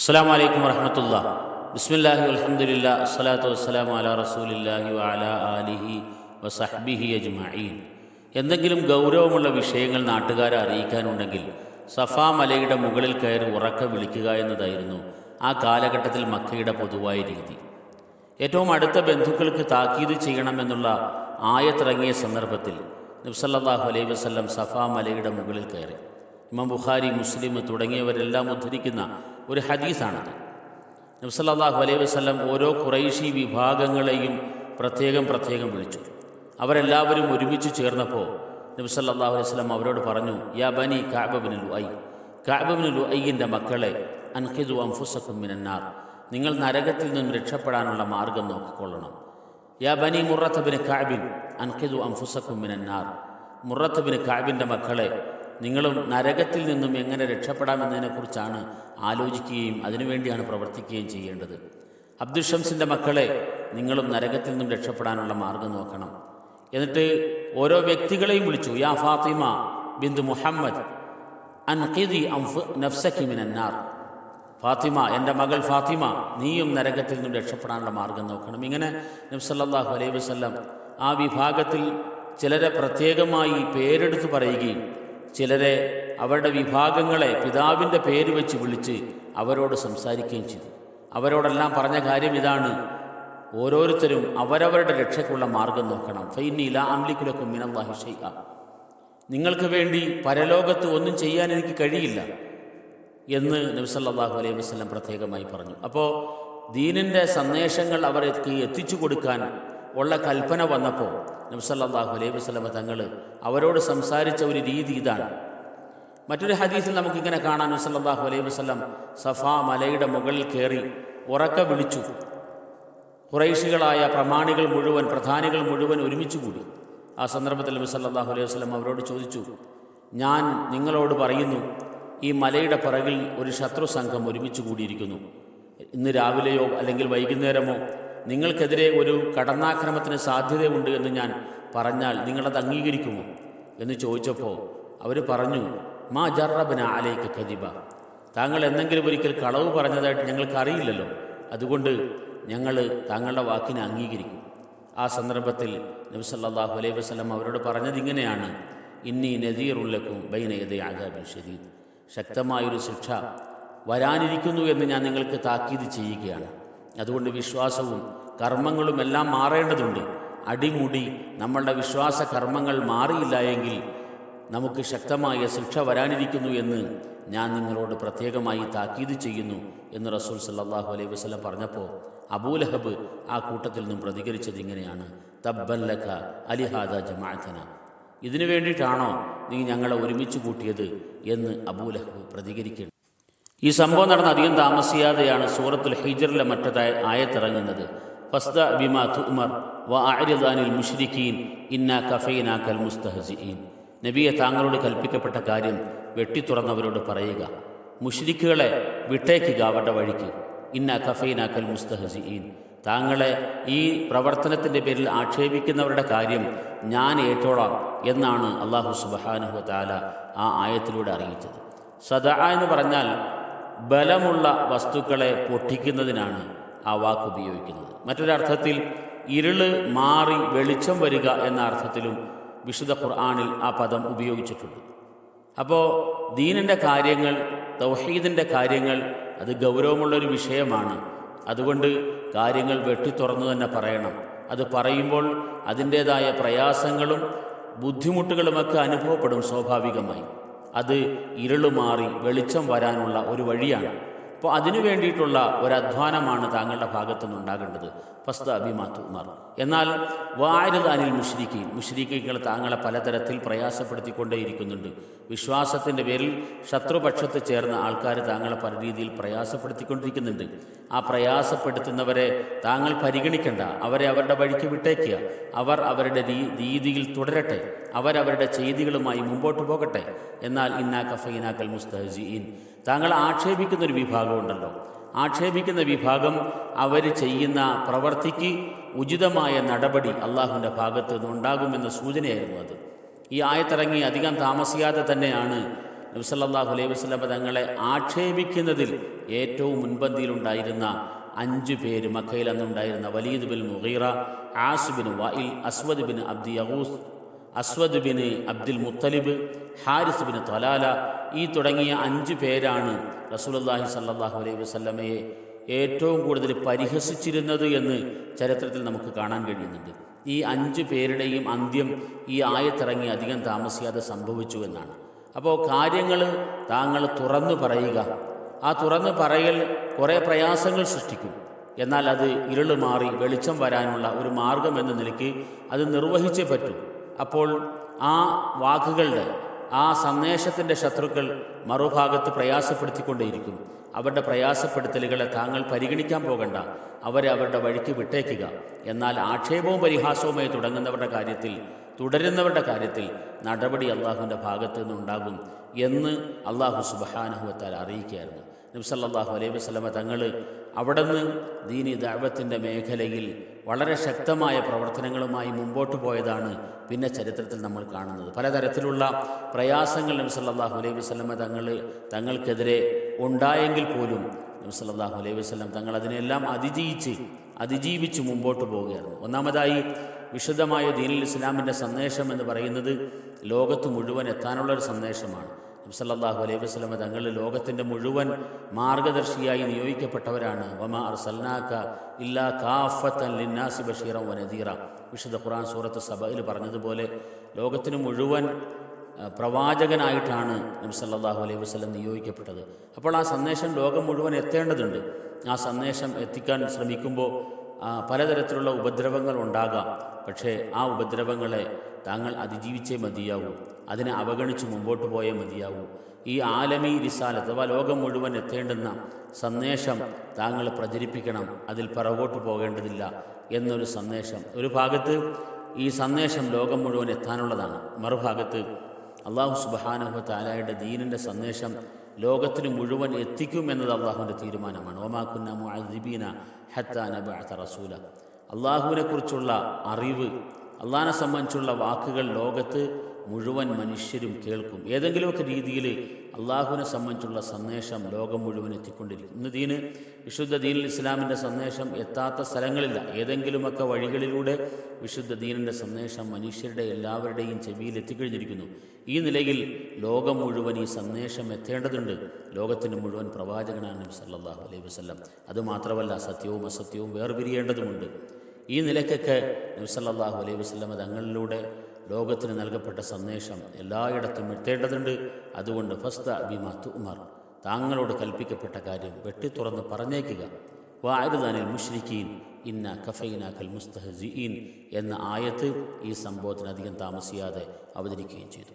അസ്സാം വലൈക്കും വറഹമത്തുള്ള ബിസ്മില്ലാഹി അലഹമുല്ല അസ്സലാത്തു വസ്സലാം അല റസൂലില്ലാഹി വഅല ആലിഹി വസഹബിഹി അജ്മഈൻ. എന്തെങ്കിലും ഗൗരവമുള്ള വിഷയങ്ങൾ നാട്ടുകാരെ അറിയിക്കാനുണ്ടെങ്കിൽ സഫാ മലയുടെ മുകളിൽ കയറി ഉറക്ക വിളിക്കുക എന്നതായിരുന്നു ആ കാലഘട്ടത്തിൽ മക്കയുടെ പൊതുവായ രീതി. ഏറ്റവും അടുത്ത ബന്ധുക്കൾക്ക് താക്കീത് ചെയ്യണമെന്നുള്ള ആയത്തിറങ്ങിയ സന്ദർഭത്തിൽ നബ്സല്ലാഹു അലൈഹി വസ്ലം സഫാ മലയുടെ മുകളിൽ കയറി. ഇമാം ബുഖാരി മുസ്ലിം തുടങ്ങിയവരെല്ലാം ഉദ്ധരിക്കുന്ന ഒരു ഹദീസാണത്. നബ്സല്ലാഹു അലൈഹി വസ്ലം ഓരോ കുറൈശി വിഭാഗങ്ങളെയും പ്രത്യേകം പ്രത്യേകം വിളിച്ചു. അവരെല്ലാവരും ഒരുമിച്ച് ചേർന്നപ്പോൾ നബ്സല്ലാഹു അലൈഹി വസ്ലം അവരോട് പറഞ്ഞു യാ ബനി കാബബിന് ലുഐ കാബബിന് ലുഐന്റെ മക്കളെ അൻഹിദു അംഫുസക്കും മിനന്നാർ. നിങ്ങൾ നരകത്തിൽ നിന്നും രക്ഷപ്പെടാനുള്ള മാർഗം നോക്കിക്കൊള്ളണം. യാ ബനി മുറത്തബിന് കാബിൻ അൻഹിദു അംഫുസക്കും മിനന്നാർ. മുറത്തബിന് കാബിന്റെ മക്കളെ നിങ്ങളും നരകത്തിൽ നിന്നും എങ്ങനെ രക്ഷപ്പെടാമെന്നതിനെക്കുറിച്ചാണ് ആലോചിക്കുകയും അതിനുവേണ്ടിയാണ് പ്രവർത്തിക്കുകയും ചെയ്യേണ്ടത്. അബ്ദുഷംസിന്റെ മക്കളെ നിങ്ങളും നരകത്തിൽ നിന്നും രക്ഷപ്പെടാനുള്ള മാർഗം നോക്കണം. എന്നിട്ട് ഓരോ വ്യക്തികളെയും വിളിച്ചു യാ ഫാത്തിമ ബിന്ദു മുഹമ്മദ് അൻഖിദി അംഫ് നഫ്സക്കി മിനന്നാർ. ഫാത്തിമ എന്റെ മകൾ ഫാത്തിമ നീയും നരകത്തിൽ നിന്നും രക്ഷപ്പെടാനുള്ള മാർഗം നോക്കണം. ഇങ്ങനെ നബ്സല്ലാഹു അലൈഹി വസ്ലം ആ വിഭാഗത്തിൽ ചിലരെ പ്രത്യേകമായി പേരെടുത്ത് പറയുകയും ചിലരെ അവരുടെ വിഭാഗങ്ങളെ പിതാവിന്റെ പേര് വെച്ച് വിളിച്ച് അവരോട് സംസാരിക്കുകയും ചെയ്തു. അവരോടെല്ലാം പറഞ്ഞ കാര്യം ഇതാണ്. ഓരോരുത്തരും അവരവരുടെ രക്ഷയ്ക്കുള്ള മാർഗം നോക്കണം. ഫൈനില അംലിക്കുലക്കും മിനല്ലാഹി വഹിഷയ്ക്ക നിങ്ങൾക്ക് വേണ്ടി പരലോകത്ത് ഒന്നും ചെയ്യാൻ എനിക്ക് കഴിയില്ല എന്ന് നബിസല്ലാഹു അലൈഹി വസ്ലം പ്രത്യേകമായി പറഞ്ഞു. അപ്പോൾ ദീനിന്റെ സന്ദേശങ്ങൾ അവർക്ക് എത്തിച്ചു കൊടുക്കാൻ ഉള്ള കൽപ്പന വന്നപ്പോൾ നബ്സല്ലാഹു അലൈഹി വസ്ലമ തങ്ങൾ അവരോട് സംസാരിച്ച ഒരു രീതി ഇതാണ്. മറ്റൊരു ഹദീസിൽ നമുക്കിങ്ങനെ കാണാൻ നബ്സല്ലാഹു അലൈഹി വസ്ലം സഫാ മലയുടെ മുകളിൽ കയറി ഉറക്ക വിളിച്ചു. കുറൈശികളായ പ്രമാണികൾ മുഴുവൻ പ്രധാനികൾ മുഴുവൻ ഒരുമിച്ച് കൂടി. ആ സന്ദർഭത്തിൽ നബി സല്ലല്ലാഹു അലൈഹി വസ്ലം അവരോട് ചോദിച്ചു ഞാൻ നിങ്ങളോട് പറയുന്നു ഈ മലയുടെ പിറകിൽ ഒരു ശത്രു സംഘം ഒരുമിച്ച് കൂടിയിരിക്കുന്നു. ഇന്ന് രാവിലെയോ അല്ലെങ്കിൽ വൈകുന്നേരമോ നിങ്ങൾക്കെതിരെ ഒരു കടന്നാക്രമത്തിന് സാധ്യതയുണ്ട് എന്ന് ഞാൻ പറഞ്ഞാൽ നിങ്ങളത് അംഗീകരിക്കുമോ? എന്ന് ചോദിച്ചപ്പോൾ അവർ പറഞ്ഞു മാ ജറബന ആലേക്ക് കദിബ. താങ്കൾ എന്തെങ്കിലും ഒരിക്കൽ കളവ് പറഞ്ഞതായിട്ട് ഞങ്ങൾക്കറിയില്ലല്ലോ അതുകൊണ്ട് ഞങ്ങൾ താങ്കളുടെ വാക്കിനെ അംഗീകരിക്കും. ആ സന്ദർഭത്തിൽ നബി സല്ലല്ലാഹു അലൈഹി വസ്ലം അവരോട് പറഞ്ഞത് ഇങ്ങനെയാണ്. ഇന്നി നദീറുള്ളക്കും ബൈനയത ആദാബിൻ ശരീദ് ശക്തമായൊരു ശിക്ഷ വരാനിരിക്കുന്നു എന്ന് ഞാൻ നിങ്ങൾക്ക് താക്കീത് ചെയ്യുകയാണ്. അതുകൊണ്ട് വിശ്വാസവും കർമ്മങ്ങളും എല്ലാം മാറേണ്ടതുണ്ട്. അടിമുടി നമ്മളുടെ വിശ്വാസ കർമ്മങ്ങൾ മാറിയില്ല എങ്കിൽ നമുക്ക് ശക്തമായ ശിക്ഷ വരാനിരിക്കുന്നു എന്ന് ഞാൻ നിങ്ങളോട് പ്രത്യേകമായി താക്കീത് ചെയ്യുന്നു എന്ന് റസൂൽ സല്ലാഹു അലൈഹി വസ്ലം പറഞ്ഞപ്പോൾ അബൂലഹബ് ആ കൂട്ടത്തിൽ നിന്നും പ്രതികരിച്ചത് ഇങ്ങനെയാണ്. തബ്ബല്ലഖ അലിഹാദ ജമാഅത്തന. ഇതിനു വേണ്ടിയിട്ടാണോ നീ ഞങ്ങളെ ഒരുമിച്ച് കൂട്ടിയത് എന്ന് അബൂലഹബ് പ്രതികരിക്കുന്നു ഈ സംഭവം നടന്ന അധികം താമസിയാതെയാണ് സൂറത്തുൽ ഹിജറിലെ മറ്റതായ ആയത്തിറങ്ങുന്നത്. ഫസ്ദ ബിമാ തുമർ വ ആരിദാനിൽ മുഷ്രിഖീൻ ഇന്ന കഫൈനാക്കൽ മുസ്തഹസിൻ നബിയെ താങ്കളോട് കൽപ്പിക്കപ്പെട്ട കാര്യം വെട്ടിത്തുറന്നവരോട് പറയുക. മുഷ്രിഖുകളെ വിട്ടേക്കുക അവരുടെ വഴിക്ക്. ഇന്ന കഫൈനാക്കൽ മുസ്തഹസിൻ താങ്കളെ ഈ പ്രവർത്തനത്തിന്റെ പേരിൽ ആക്ഷേപിക്കുന്നവരുടെ കാര്യം ഞാൻ ഏറ്റോളാം എന്നാണ് അള്ളാഹു സുബഹാനുഹു താല ആ ആയത്തിലൂടെ അറിയിച്ചത്. സദാ എന്ന് പറഞ്ഞാൽ ബലമുള്ള വസ്തുക്കളെ പൊട്ടിക്കുന്നതിനാണ് ആ വാക്ക് ഉപയോഗിക്കുന്നത്. മറ്റൊരർത്ഥത്തിൽ ഇരുൾ മാറി വെളിച്ചം വരിക എന്ന അർത്ഥത്തിലും വിശുദ്ധ ഖുർആാനിൽ ആ പദം ഉപയോഗിച്ചിട്ടുണ്ട്. അപ്പോൾ ദീനിന്റെ കാര്യങ്ങൾ തൗഹീദിന്റെ കാര്യങ്ങൾ അത് ഗൗരവമുള്ളൊരു വിഷയമാണ്. അതുകൊണ്ട് കാര്യങ്ങൾ വെട്ടിത്തുറന്നു തന്നെ പറയണം. അത് പറയുമ്പോൾ അതിന്റേതായ പ്രയാസങ്ങളും ബുദ്ധിമുട്ടുകളുമൊക്കെ അനുഭവപ്പെടും സ്വാഭാവികമായി. അത് ഇരുളുമാറി വെളിച്ചം വരാനുള്ള ഒരു വഴിയാണ്. അപ്പോൾ അതിനു വേണ്ടിയിട്ടുള്ള ഒരു അധ്വാനമാണ് താങ്കളുടെ ഭാഗത്തു നിന്നുണ്ടാകേണ്ടത് ഫസ്ത അഭിമാത്തുമാർ എന്നാൽ വാരുദാനിൽ മുഷ്രിഖീൻ മുഷ്രിഖീകൾ താങ്കളെ പലതരത്തിൽ പ്രയാസപ്പെടുത്തിക്കൊണ്ടേയിരിക്കുന്നുണ്ട്. വിശ്വാസത്തിന്റെ പേരിൽ ശത്രുപക്ഷത്ത് ചേർന്ന ആൾക്കാർ താങ്കളെ പല രീതിയിൽ പ്രയാസപ്പെടുത്തിക്കൊണ്ടിരിക്കുന്നുണ്ട്. ആ പ്രയാസപ്പെടുത്തുന്നവരെ താങ്കൾ പരിഗണിക്കേണ്ട. അവരെ അവരുടെ വഴിക്ക് വിട്ടേക്കുക. അവർ അവരുടെ രീതിയിൽ തുടരട്ടെ. അവരവരുടെ ചെയ്തികളുമായി മുമ്പോട്ട് പോകട്ടെ. എന്നാൽ ഇന്നാ കഫീനാക്കൽ മുസ്തഹജീൻ താങ്കൾ ആക്ഷേപിക്കുന്ന ഒരു വിഭാഗമുണ്ടല്ലോ ആക്ഷേപിക്കുന്ന വിഭാഗം അവർ ചെയ്യുന്ന പ്രവർത്തിക്ക് ഉചിതമായ നടപടി അള്ളാഹുവിന്റെ ഭാഗത്ത് നിന്നുണ്ടാകുമെന്ന സൂചനയായിരുന്നു അത്. ഈ ആയത്തിറങ്ങി അധികം താമസിയാതെ തന്നെയാണ് നബ്സല്ലാഹു അലൈഹി വസ്ലമ തങ്ങളെ ആക്ഷേപിക്കുന്നതിൽ ഏറ്റവും മുൻപന്തിയിലുണ്ടായിരുന്ന അഞ്ച് പേര് മക്കയിൽ അന്നുണ്ടായിരുന്ന Walid bin Mughira As bin Wail Aswad bin Abd Yaghuth Aswad bin Abdul Muttalib Harith bin Talala ഈ തുടങ്ങിയ അഞ്ച് പേരാണ് റസൂലുള്ളാഹി സല്ലാഹു അലൈഹി വസ്ലമയെ ഏറ്റവും കൂടുതൽ പരിഹസിച്ചിരുന്നത് എന്ന് ചരിത്രത്തിൽ നമുക്ക് കാണാൻ കഴിയുന്നുണ്ട്. ഈ അഞ്ച് പേരുടെയും അന്ത്യം ഈ ആയത്തിറങ്ങി അധികം താമസിയാതെ സംഭവിച്ചു എന്നാണ്. അപ്പോൾ കാര്യങ്ങൾ താങ്കൾ തുറന്നു പറയുക. ആ തുറന്നു പറയൽ കുറേ പ്രയാസങ്ങൾ സൃഷ്ടിക്കും. എന്നാൽ അത് ഇരുൾ മാറി വെളിച്ചം വരാനുള്ള ഒരു മാർഗം എന്ന നിലയ്ക്ക് അത് നിർവഹിച്ചേ പറ്റൂ. അപ്പോൾ ആ വാക്കുകളുടെ ആ സന്ദേശത്തിന്റെ ശത്രുക്കൾ മറുഭാഗത്ത് പ്രയാസപ്പെടുത്തിക്കൊണ്ടേയിരിക്കും അവരുടെ പ്രയാസപ്പെടുത്തലുകളെ താങ്കൾ പരിഗണിക്കാൻ പോകണ്ട. അവരെ അവരുടെ വഴിക്ക് വിട്ടേക്കുക. എന്നാൽ ആക്ഷേപവും പരിഹാസവുമായി തുടങ്ങുന്നവരുടെ കാര്യത്തിൽ തുടരുന്നവരുടെ കാര്യത്തിൽ നടപടി അള്ളാഹുവിന്റെ ഭാഗത്ത് നിന്നുണ്ടാകും എന്ന് അള്ളാഹു സുബഹാനഹുവത്താൽ അറിയിക്കുകയായിരുന്നു. നബ്സല്ലാഹു അലൈഹി വസ്ലമ തങ്ങൾ അവിടെ നിന്ന് ദീനി ദൈവത്തിന്റെ മേഖലയിൽ വളരെ ശക്തമായ പ്രവർത്തനങ്ങളുമായി മുമ്പോട്ട് പോയതാണ് പിന്നെ ചരിത്രത്തിൽ നമ്മൾ കാണുന്നത്. പലതരത്തിലുള്ള പ്രയാസങ്ങൾ നബ്സല്ലാഹു അലൈഹി വസല്ലമ തങ്ങൾ തങ്ങൾക്കെതിരെ ഉണ്ടായെങ്കിൽ പോലും നബ്സല്ലാഹു അലൈഹി വസല്ലം തങ്ങൾ അതിനെല്ലാം അതിജീവിച്ച് അതിജീവിച്ച് മുമ്പോട്ട് പോവുകയായിരുന്നു. ഒന്നാമതായി വിശുദ്ധമായ ദീനിൽ ഇസ്ലാമിന്റെ സന്ദേശം എന്ന് പറയുന്നത് ലോകത്ത് മുഴുവൻ എത്താനുള്ള ഒരു സന്ദേശമാണ്. നബി സല്ലല്ലാഹു അലൈഹി വസ്ലമ തങ്ങൾ ലോകത്തിന്റെ മുഴുവൻ മാർഗദർശിയായി നിയോഗിക്കപ്പെട്ടവരാണ്. വമ അർസൽനാക ഇല്ലാ കാഫത്തൻ ലിന്നാസി ബഷീറം വനദീറ വിശുദ്ധ ഖുർആൻ സൂറത്ത് സഭയിൽ പറഞ്ഞതുപോലെ ലോകത്തിന് മുഴുവൻ പ്രവാചകനായിട്ടാണ് നബി സല്ലല്ലാഹു അലൈഹി വസ്ലം നിയോഗിക്കപ്പെട്ടത്. അപ്പോൾ ആ സന്ദേശം ലോകം മുഴുവൻ എത്തേണ്ടതുണ്ട്. ആ സന്ദേശം എത്തിക്കാൻ ശ്രമിക്കുമ്പോൾ പലതരത്തിലുള്ള ഉപദ്രവങ്ങൾ ഉണ്ടാകാം. പക്ഷേ ആ ഉപദ്രവങ്ങളെ താങ്കൾ അതിജീവിച്ചേ മതിയാവൂ. അതിനെ അവഗണിച്ച് മുമ്പോട്ട് പോയേ മതിയാവൂ. ഈ ആലമി റിസാലത്ത് അഥവാ ലോകം മുഴുവൻ എത്തേണ്ടുന്ന സന്ദേശം താങ്കൾ പ്രചരിപ്പിക്കണം. അതിൽ പിറകോട്ട് പോകേണ്ടതില്ല എന്നൊരു സന്ദേശം. ഒരു ഭാഗത്ത് ഈ സന്ദേശം ലോകം മുഴുവൻ എത്താനുള്ളതാണ്. മറുഭാഗത്ത് അള്ളാഹു സുബഹാനഹു താലായുടെ ദീനിന്റെ സന്ദേശം ലോകത്തിന് മുഴുവൻ എത്തിക്കും എന്നത് അള്ളാഹുവിന്റെ തീരുമാനമാണ്. ഒമാക്കുന്ന മുഅദ്ദിബീന ഹത്താ നബഅത റസൂല. അള്ളാഹുവിനെ കുറിച്ചുള്ള അറിവ് അള്ളാഹിനെ സംബന്ധിച്ചുള്ള വാക്കുകൾ ലോകത്ത് മുഴുവൻ മനുഷ്യരും കേൾക്കും. ഏതെങ്കിലുമൊക്കെ രീതിയിൽ അള്ളാഹുവിനെ സംബന്ധിച്ചുള്ള സന്ദേശം ലോകം മുഴുവൻ എത്തിക്കൊണ്ടിരിക്കും. ഇന്ന് ദീന് വിശുദ്ധ ദീനിൽ ഇസ്ലാമിന്റെ സന്ദേശം എത്താത്ത സ്ഥലങ്ങളില്ല. ഏതെങ്കിലുമൊക്കെ വഴികളിലൂടെ വിശുദ്ധ ദീനിന്റെ സന്ദേശം മനുഷ്യരുടെ എല്ലാവരുടെയും ചെവിയിൽ എത്തിക്കഴിഞ്ഞിരിക്കുന്നു. ഈ നിലയിൽ ലോകം മുഴുവൻ ഈ സന്ദേശം എത്തേണ്ടതുണ്ട്. ലോകത്തിന് മുഴുവൻ പ്രവാചകനാണ് നബി സല്ലല്ലാഹു അലൈഹി വസല്ലം. അതുമാത്രമല്ല സത്യവും അസത്യവും വേർപിരിയേണ്ടതുമുണ്ട്. ഈ നിലയ്ക്കൊക്കെ നബി സല്ലല്ലാഹു അലൈഹി വസല്ലം തങ്ങളിലൂടെ ലോകത്തിന് നൽകപ്പെട്ട സന്ദേശം എല്ലായിടത്തും എത്തേണ്ടതുണ്ട്. അതുകൊണ്ട് ഫസ്ത ബിമാ ഉമർ താങ്കളോട് കൽപ്പിക്കപ്പെട്ട കാര്യം വെട്ടിത്തുറന്ന് പറഞ്ഞേക്കുക. വാരുദാനിൽ മുഷ്രിഖീൻ ഇന്ന കഫൈന കൽ മുസ്തഹസീൻ എന്ന ആയത്ത് ഈ സംഭവത്തിന് അധികം താമസിയാതെ അവതരിക്കുകയും ചെയ്തു.